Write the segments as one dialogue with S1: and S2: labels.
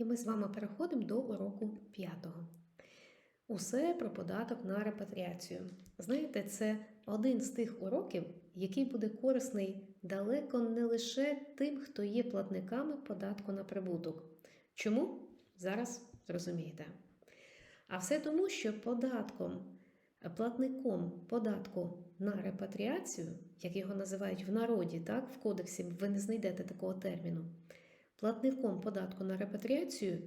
S1: І ми з вами переходимо до уроку п'ятого. Усе про податок на репатріацію. Знаєте, це один з тих уроків, який буде корисний далеко не лише тим, хто є платниками податку на прибуток. Чому? Зараз зрозумієте. А все тому, що податком, платником податку на репатріацію, як його називають в народі, так, в кодексі ви не знайдете такого терміну. Платником податку на репатріацію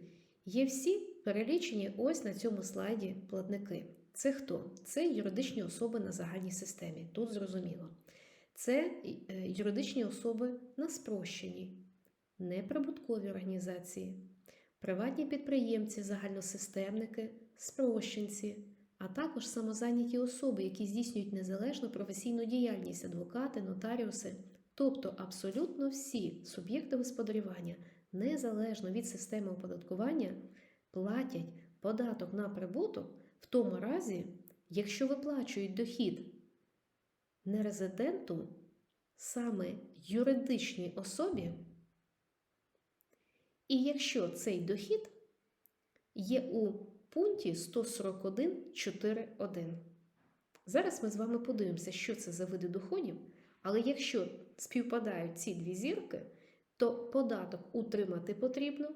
S1: є всі перелічені ось на цьому слайді платники. Це хто? Це юридичні особи на загальній системі. Тут зрозуміло. Це е, юридичні особи на спрощенні, неприбуткові організації, приватні підприємці, загальносистемники, спрощенці, а також самозайняті особи, які здійснюють незалежну професійну діяльність, адвокати, нотаріуси, тобто абсолютно всі суб'єкти господарювання, незалежно від системи оподаткування, платять податок на прибуток в тому разі, якщо виплачують дохід не резиденту, саме юридичній особі, і якщо цей дохід є у пункті 141.4.1. Зараз ми з вами подивимося, що це за види доходів, але якщо співпадають ці дві зірки, то податок утримати потрібно,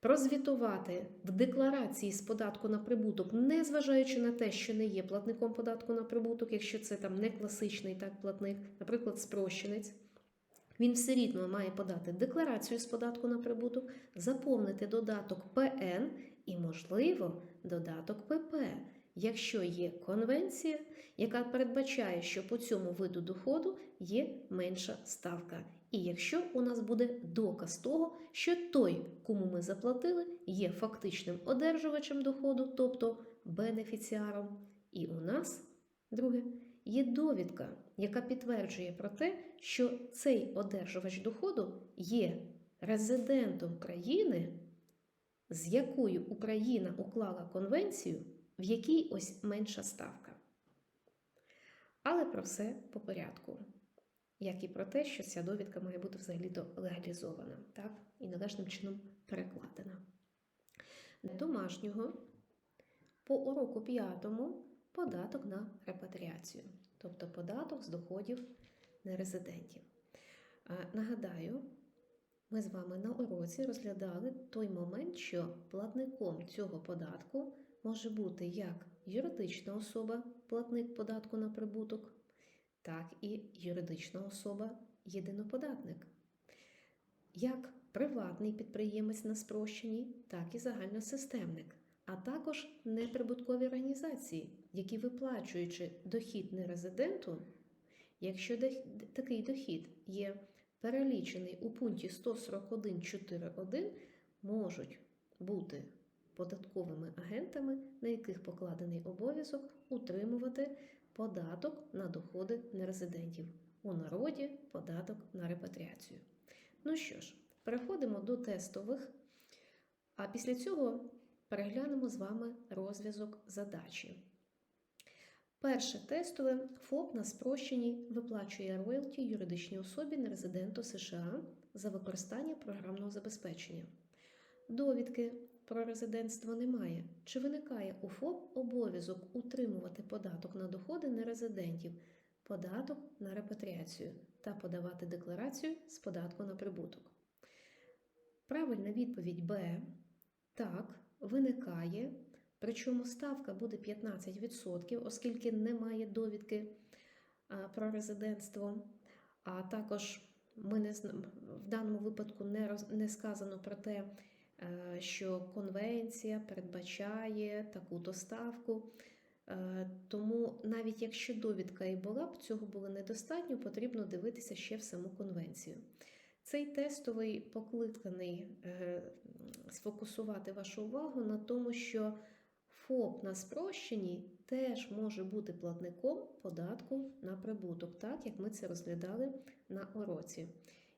S1: прозвітувати в декларації з податку на прибуток, незважаючи на те, що не є платником податку на прибуток, якщо це там не класичний так платник, наприклад, спрощенець. Він все рівно має подати декларацію з податку на прибуток, заповнити додаток ПН і, можливо, додаток ПП, якщо є конвенція, яка передбачає, що по цьому виду доходу є менша ставка. І якщо у нас буде доказ того, що той, кому ми заплатили, є фактичним одержувачем доходу, тобто бенефіціаром, і у нас, друге, є довідка, яка підтверджує про те, що цей одержувач доходу є резидентом країни, з якою Україна уклала конвенцію, в якій ось менша ставка. Але про все по порядку. Як і про те, що ця довідка має бути взагалі-то легалізована так? і належним чином перекладена. Домашнього по уроку п'ятому податок на репатріацію, тобто податок з доходів нерезидентів. Нагадаю, ми з вами на уроці розглядали той момент, що платником цього податку може бути як юридична особа, платник податку на прибуток, так і юридична особа єдиноподатник. Як приватний підприємець на спрощенні, так і загальносистемник, а також неприбуткові організації, які виплачуючи дохід нерезиденту, якщо такий дохід є перелічений у пункті 141.4.1, можуть бути податковими агентами, на яких покладений обов'язок утримувати податок на доходи нерезидентів. У народі податок на репатріацію. Ну що ж, переходимо до тестових, а після цього переглянемо з вами розв'язок задачі. Перше тестове ФОП на спрощенні виплачує роялті юридичній особі нерезиденту США за використання програмного забезпечення. Довідки про резидентство немає. Чи виникає у ФОП обов'язок утримувати податок на доходи нерезидентів, податок на репатріацію та подавати декларацію з податку на прибуток? Правильна відповідь Б. Так, виникає. Причому ставка буде 15%, оскільки немає довідки про резидентство. А також ми не в даному випадку не, роз, не сказано про те, що конвенція передбачає таку-то ставку. Тому навіть якщо довідка і була б, цього було недостатньо, потрібно дивитися ще в саму конвенцію. Цей тестовий покликаний сфокусувати вашу увагу на тому, що ФОП на спрощенні теж може бути платником податку на прибуток, так як ми це розглядали на уроці.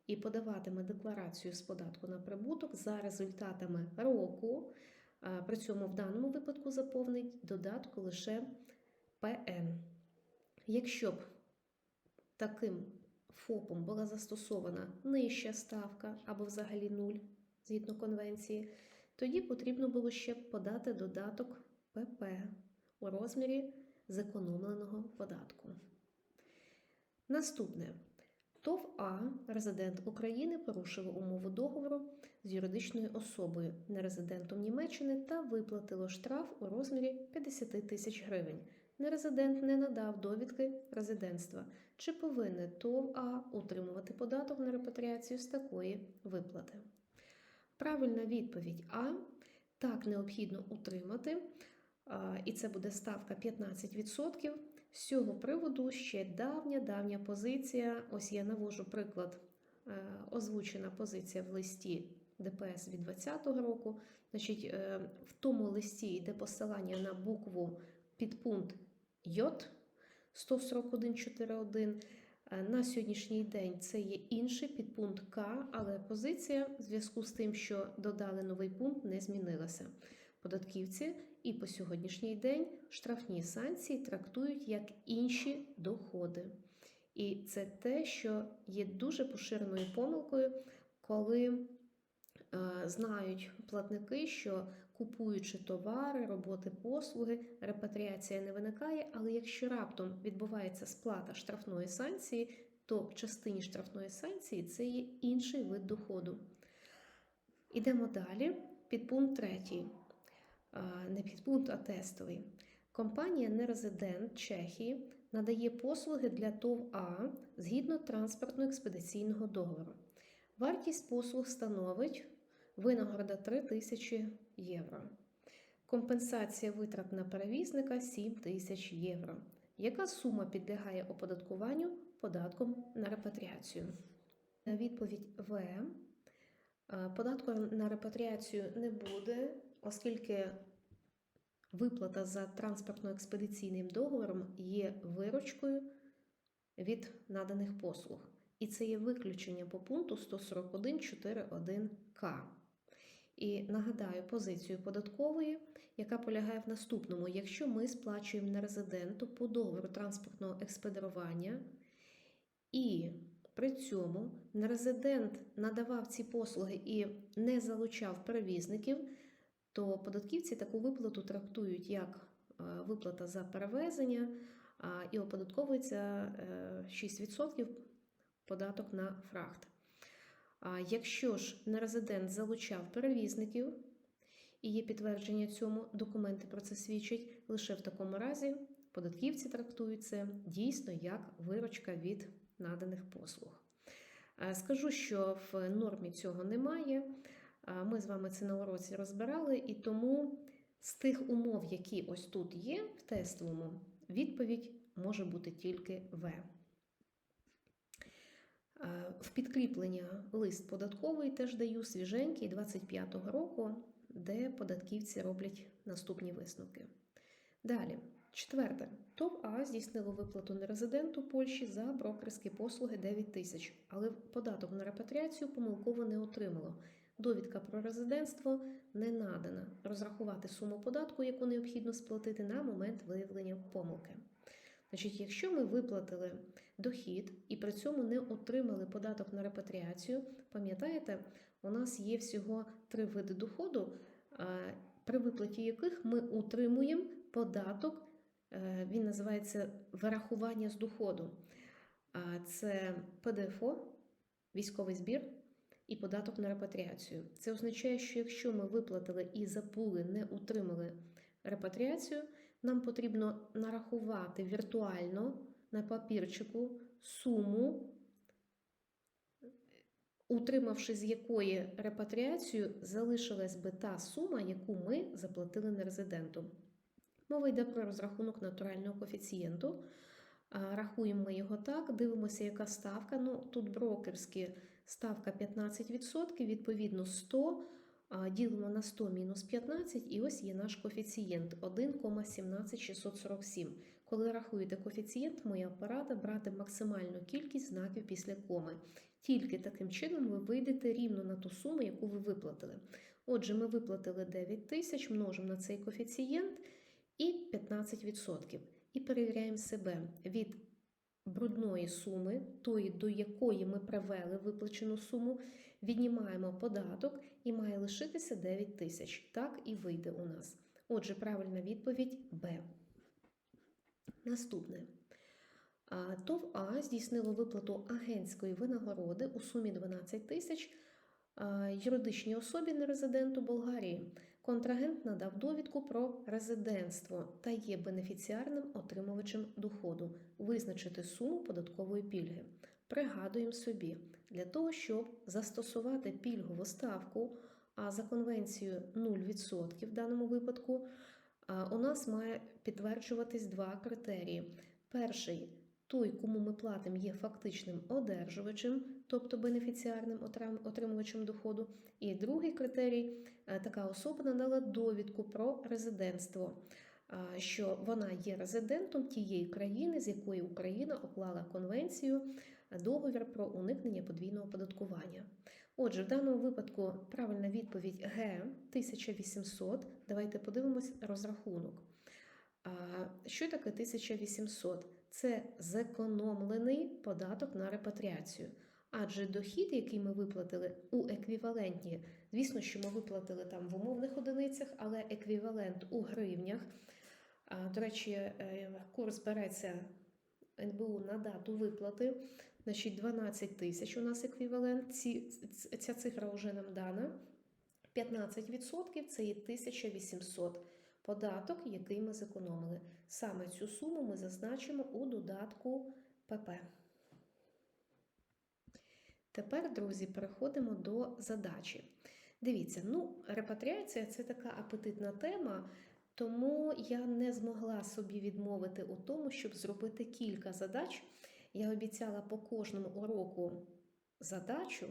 S1: І подаватиме декларацію з податку на прибуток за результатами року. При цьому в даному випадку заповнить додатку лише ПН. Якщо б таким ФОПом була застосована нижча ставка або взагалі нуль згідно конвенції, тоді потрібно було ще подати додаток ПП у розмірі зекономленого податку. Наступне. ТОВ А, резидент України, порушив умову договору з юридичною особою, нерезидентом Німеччини та виплатило штраф у розмірі 50 тисяч гривень. Нерезидент не надав довідки резидентства. Чи повинен ТОВ А утримувати податок на репатріацію з такої виплати? Правильна відповідь А. Так, необхідно утримати, і це буде ставка 15%. З цього приводу ще давня давня позиція. Ось я навожу приклад, е, озвучена позиція в листі ДПС від 2020 року. Значить, е, в тому листі йде посилання на букву підпункт Й 141.4.1. Е, На сьогоднішній день це є інший підпункт К, але позиція в зв'язку з тим, що додали новий пункт, не змінилася. Податківці і по сьогоднішній день штрафні санкції трактують як інші доходи. І це те, що є дуже поширеною помилкою, коли е, знають платники, що купуючи товари, роботи, послуги, репатріація не виникає. Але якщо раптом відбувається сплата штрафної санкції, то в частині штрафної санкції це є інший вид доходу. Ідемо далі. Підпункт третій. А, Не підпункт, а тестовий. Компанія Нерезидент Чехії надає послуги для ТОВ А згідно транспортно-експедиційного договору. Вартість послуг становить винагорода 3 тисячі євро. Компенсація витрат на перевізника 7 тисяч євро. Яка сума підлягає оподаткуванню податком на репатріацію? Відповідь В. Е, Податку на репатріацію не буде, оскільки виплата за транспортно-експедиційним договором є виручкою від наданих послуг. І це є виключення по пункту 141.4.1К. І нагадаю позицію податкової, яка полягає в наступному: якщо ми сплачуємо нерезиденту по договору транспортного експедирування, і при цьому нерезидент надавав ці послуги і не залучав перевізників, то податківці таку виплату трактують як е, виплата за перевезення і оподатковується е, 6% податок на фрахт. Якщо ж нерезидент залучав перевізників і є підтвердження цьому, документи про це свідчать, лише в такому разі податківці трактують це дійсно як виручка від наданих послуг. Е, Скажу, що в нормі цього немає. Е, Ми з вами це на уроці розбирали, і тому з тих умов, які ось тут є в тестовому, відповідь може бути тільки В. Е, В підкріплення лист податковий теж даю свіженький 25-го року, де податківці роблять наступні висновки. Далі, четверте. ТОВ А здійснило виплату нерезиденту Польщі за брокерські послуги 9 тисяч, але податок на репатріацію помилково не отримало. Довідка про резидентство не надана. Розрахувати суму податку, яку необхідно сплатити на момент виявлення помилки. Значить, якщо ми виплатили дохід і при цьому не отримали податок на репатріацію, пам'ятаєте, у нас є всього три види доходу, при виплаті яких ми утримуємо податок, е, він називається вирахування з доходу. Це ПДФО, військовий збір і податок на репатріацію. Це означає, що якщо ми виплатили і забули, не утримали репатріацію, нам потрібно нарахувати віртуально на папірчику суму, утримавши з якої репатріацію залишилась би та сума, яку ми заплатили нерезиденту. Мова йде про розрахунок натурального коефіцієнту. Рахуємо ми його так, дивимося, яка ставка. Ну, тут брокерські ставка 15%, відповідно 100, ділимо на 100 мінус 15, і ось є наш коефіцієнт 1,17647. Коли рахуєте коефіцієнт, моя порада брати максимальну кількість знаків після коми. Тільки таким чином ви вийдете рівно на ту суму, яку ви виплатили. Отже, ми виплатили 9 тисяч, множимо на цей коефіцієнт і 15%. І перевіряємо себе від брудної суми, тої, до якої ми привели виплачену суму, віднімаємо податок і має лишитися 9 тисяч. Так і вийде у нас. Отже, правильна відповідь Б. Наступне. ТОВ А здійснило виплату агентської винагороди у сумі 12 тисяч юридичній особі нерезиденту Болгарії. Контрагент надав довідку про резидентство та є бенефіціарним отримувачем доходу, визначити суму податкової пільги. Пригадуємо собі, для того, щоб застосувати пільгову ставку, а за конвенцією 0% в даному випадку, у нас має підтверджуватись два критерії. Перший той, кому ми платимо, є фактичним одержувачем, тобто бенефіціарним отримувачем доходу. І другий критерій е, така особа надала довідку про резидентство, що вона є резидентом тієї країни, з якої Україна уклала конвенцію, е, договір про уникнення подвійного оподаткування. Отже, в даному випадку правильна відповідь Г 1800. Давайте подивимось розрахунок. Що таке 1800? Це зекономлений податок на репатріацію. Адже дохід, який ми виплатили у еквівалентні, звісно, що ми виплатили там в умовних одиницях, але еквівалент у гривнях. До речі, е, курс береться НБУ на дату виплати. Значить, 12 тисяч у нас еквівалент. Ці, ця цифра вже нам дана. 15% це є 1800 податок, який ми зекономили. Саме цю суму ми зазначимо у додатку ПП. Тепер, друзі, переходимо до задачі. Дивіться, ну, репатріація це така апетитна тема, тому я не змогла собі відмовити у тому, щоб зробити кілька задач. Я обіцяла по кожному уроку задачу,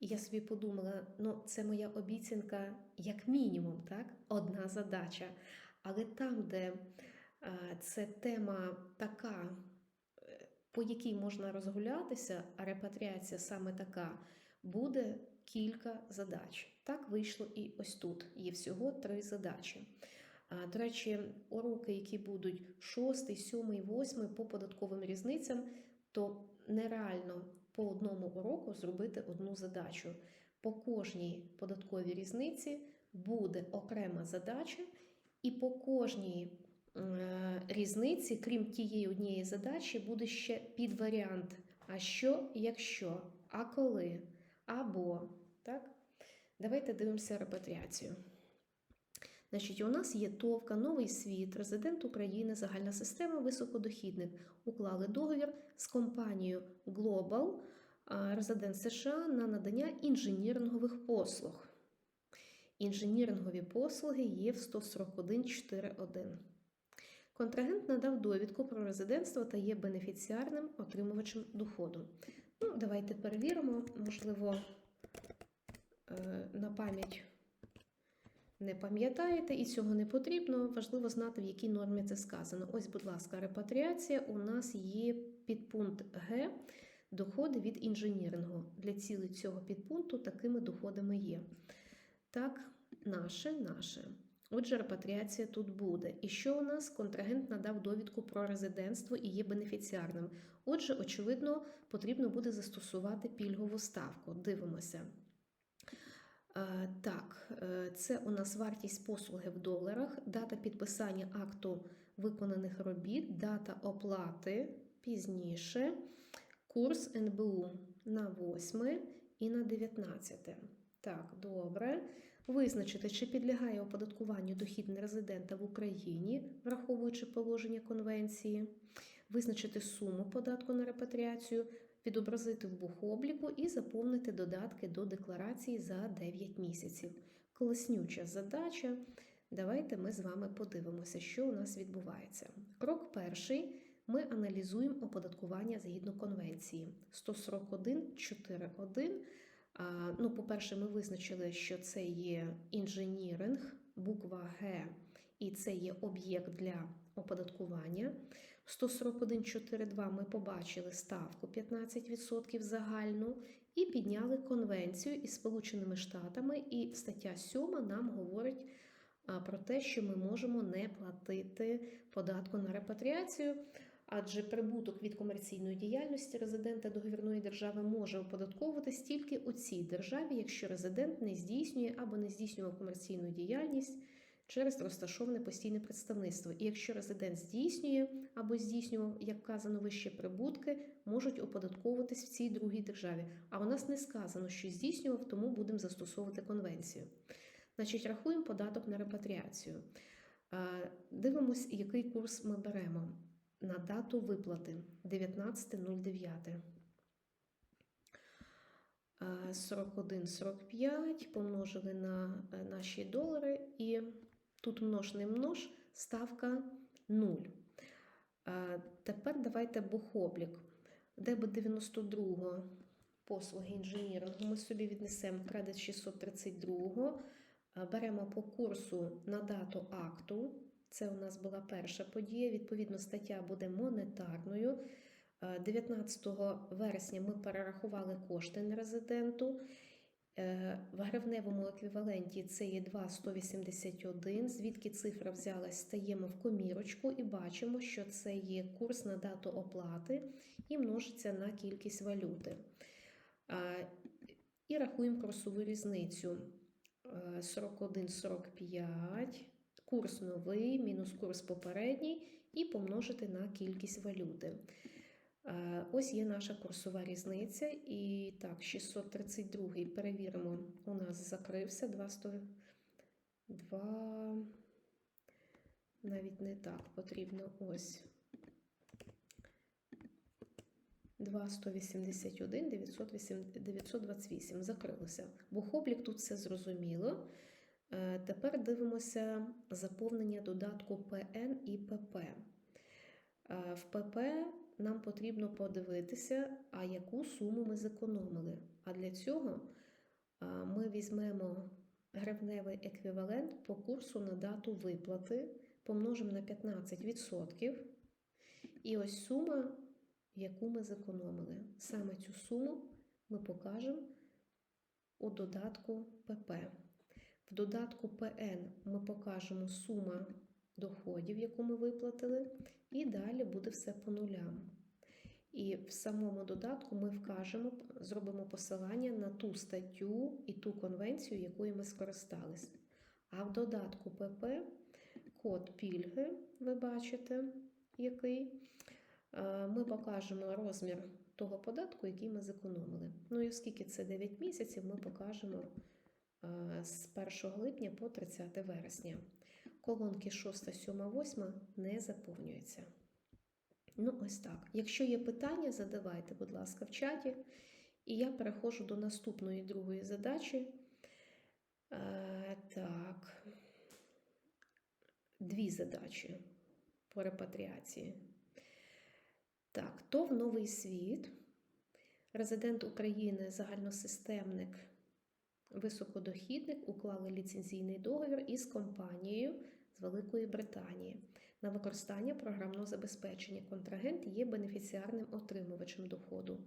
S1: і я собі подумала: ну, це моя обіцянка як мінімум, так? Одна задача. Але там, де це тема така, по якій можна розгулятися, а репатріація саме така, буде кілька задач. Так вийшло і ось тут. Є всього три задачі. А, До речі, уроки, які будуть 6, 7, 8 по податковим різницям, то нереально по одному уроку зробити одну задачу. По кожній податковій різниці буде окрема задача, і по кожній різниці, крім тієї однієї задачі, буде ще підваріант. А що, якщо, а коли, або. Так? Давайте дивимося репатріацію. Значить, у нас є ТОВКа, Новий світ, резидент України, загальна система, високодохідник. Уклали договір з компанією Global, резидент США на надання інженірингових послуг. Інженірингові послуги є в 141.4.1. Контрагент надав довідку про резидентство та є бенефіціарним отримувачем доходу. Ну, давайте перевіримо, можливо, е, на пам'ять не пам'ятаєте і цього не потрібно. Важливо знати, в якій нормі це сказано. Ось, будь ласка, репатріація у нас є підпункт Г. Доходи від інженірингу. Для цілей цього підпункту такими доходами є. Так, наше, наше. Отже, репатріація тут буде. І що у нас? Контрагент надав довідку про резидентство і є бенефіціарним. Отже, очевидно, потрібно буде застосувати пільгову ставку. Дивимося. Е, Так, е, це у нас вартість послуги в доларах, дата підписання акту виконаних робіт, дата оплати пізніше, курс НБУ на 8 і на 19. Так, добре. Визначити, чи підлягає оподаткуванню дохід нерезидента в Україні, враховуючи положення конвенції, визначити суму податку на репатріацію, відобразити в бухобліку і заповнити додатки до декларації за 9 місяців. Колеснюча задача. Давайте ми з вами подивимося, що у нас відбувається. Крок перший. Ми аналізуємо оподаткування згідно конвенції 141.4.1. Ну, по-перше, ми визначили, що це є інженіринг, буква Г, і це є об'єкт для оподаткування. 141.4.2 ми побачили ставку 15% загальну і підняли конвенцію із Сполученими Штатами. І стаття 7 нам говорить про те, що ми можемо не платити податку на репатріацію. Адже прибуток від комерційної діяльності резидента договірної держави може оподатковуватись тільки у цій державі, якщо резидент не здійснює або не здійснював комерційну діяльність через розташоване постійне представництво. І якщо резидент здійснює або здійснював, як вказано вище прибутки, можуть оподатковуватись в цій другій державі. А у нас не сказано, що здійснював, тому будемо застосовувати конвенцію. Значить, рахуємо податок на репатріацію. Е, Дивимось, який курс ми беремо на дату виплати 19.09. Е, 41,45 помножили на е, наші долари, і тут множ не множ, ставка 0. Е, Тепер давайте бухоблік. Дебет 92 послуги інженірингу ми собі віднесемо кредит 632. Е, Беремо по курсу на дату акту. Це у нас була перша подія. Відповідно, стаття буде монетарною. Е, 19 вересня ми перерахували кошти нерезиденту. Е, В гривневому еквіваленті це є 2,181. Звідки цифра взялась, стаємо в комірочку і бачимо, що це є курс на дату оплати і множиться на кількість валюти. Е, І рахуємо курсову різницю. Е, 41,45, курс новий, мінус курс попередній, і помножити на кількість валюти. Е, Ось є наша курсова різниця. І так, 632 перевіримо, у нас закрився 200, 2, навіть не так потрібно ось. 2,181, 928. Закрилося. Бухоблік тут все зрозуміло. Е, Тепер дивимося заповнення додатку ПН і ПП. Е, В ПП нам потрібно подивитися, а яку суму ми зекономили. А для цього е, ми візьмемо гривневий еквівалент по курсу на дату виплати, помножимо на 15%. І ось сума, яку ми зекономили. Саме цю суму ми покажемо у додатку ПП. В додатку ПН ми покажемо сума доходів, яку ми виплатили, і далі буде все по нулям. І в самому додатку ми вкажемо, зробимо посилання на ту статтю і ту конвенцію, якою ми скористались. А в додатку ПП код пільги, ви бачите, який. Е, Ми покажемо розмір того податку, який ми зекономили. Ну і оскільки це 9 місяців, ми покажемо з 1 липня по 30 вересня. Колонки 6, 7, 8 не заповнюються. Ну, ось так. Якщо є питання, задавайте, будь ласка, в чаті. І я переходжу до наступної другої задачі. Е, так, дві задачі по репатріації. Так, то в новий світ. Резидент України, загальносистемник, високодохідник уклали ліцензійний договір із компанією з Великої Британії на використання програмного забезпечення. Контрагент є бенефіціарним отримувачем доходу.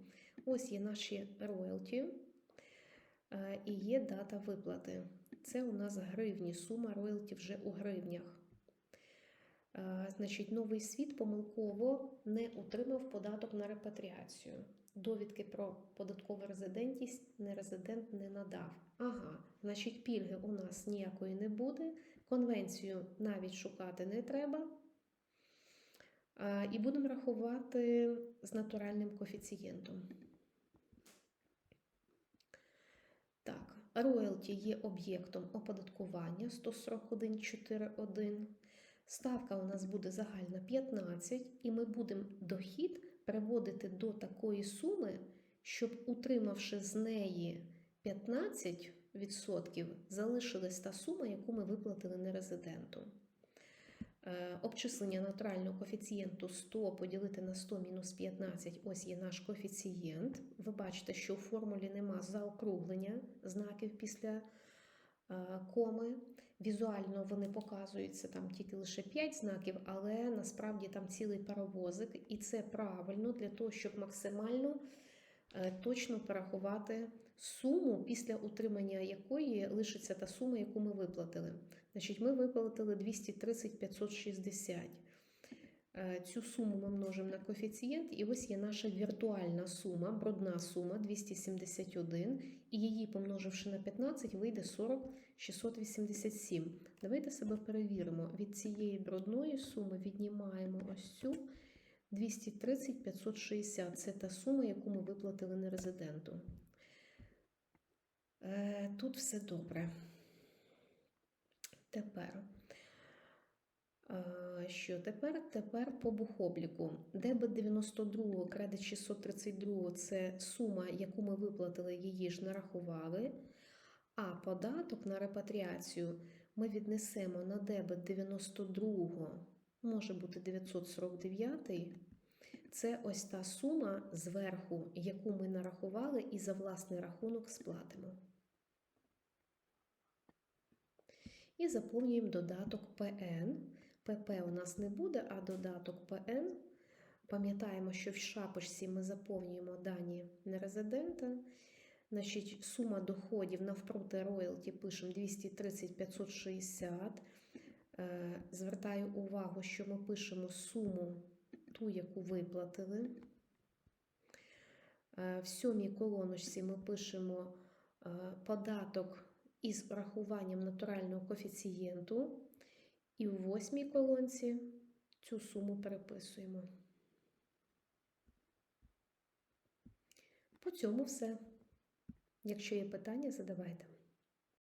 S1: Ось є наші роялті е, і є дата виплати. Це у нас гривні, сума роялті вже у гривнях. Е, Значить, новий світ помилково не отримав податок на репатріацію. Довідки про податкову резидентність нерезидент не надав. Ага, значить, пільги у нас ніякої не буде. Конвенцію навіть шукати не треба. І будемо рахувати з натуральним коефіцієнтом. Так, роялті є об'єктом оподаткування 141.4.1. Ставка у нас буде загальна 15, і ми будемо дохід приводити до такої суми, щоб, утримавши з неї 15%, залишилась та сума, яку ми виплатили нерезиденту. Е, Обчислення натурального коефіцієнту 100 поділити на 100 мінус 15 ось є наш коефіцієнт. Ви бачите, що у формулі нема заокруглення знаків після коми. Візуально вони показуються там тільки лише 5 знаків, але насправді там цілий паровозик, і це правильно для того, щоб максимально е, точно порахувати суму, після утримання якої лишиться та сума, яку ми виплатили. Значить, ми виплатили 230 560. Е, Цю суму ми множимо на коефіцієнт, і ось є наша віртуальна сума, брудна сума 271, і її, помноживши на 15, вийде 40 687. Давайте себе перевіримо. Від цієї брудної суми віднімаємо ось цю 230 560. Це та сума, яку ми виплатили нерезиденту. Е, Тут все добре. Тепер. Е, Що тепер? Тепер по бухобліку. Дебет 92, кредит 632 це сума, яку ми виплатили, її ж нарахували. А податок на репатріацію ми віднесемо на дебет 92, може бути 949. Це ось та сума зверху, яку ми нарахували, і за власний рахунок сплатимо. І заповнюємо додаток ПН. ПП у нас не буде, а додаток ПН. Пам'ятаємо, що в шапочці ми заповнюємо дані нерезидента. Значить, сума доходів навпроти роялті пишемо 230 560. Е, Звертаю увагу, що ми пишемо суму, ту, яку виплатили. Е, В сьомій колоночці ми пишемо е, податок із врахуванням натурального коефіцієнту. І в восьмій колонці цю суму переписуємо. По цьому все. Якщо є питання, задавайте.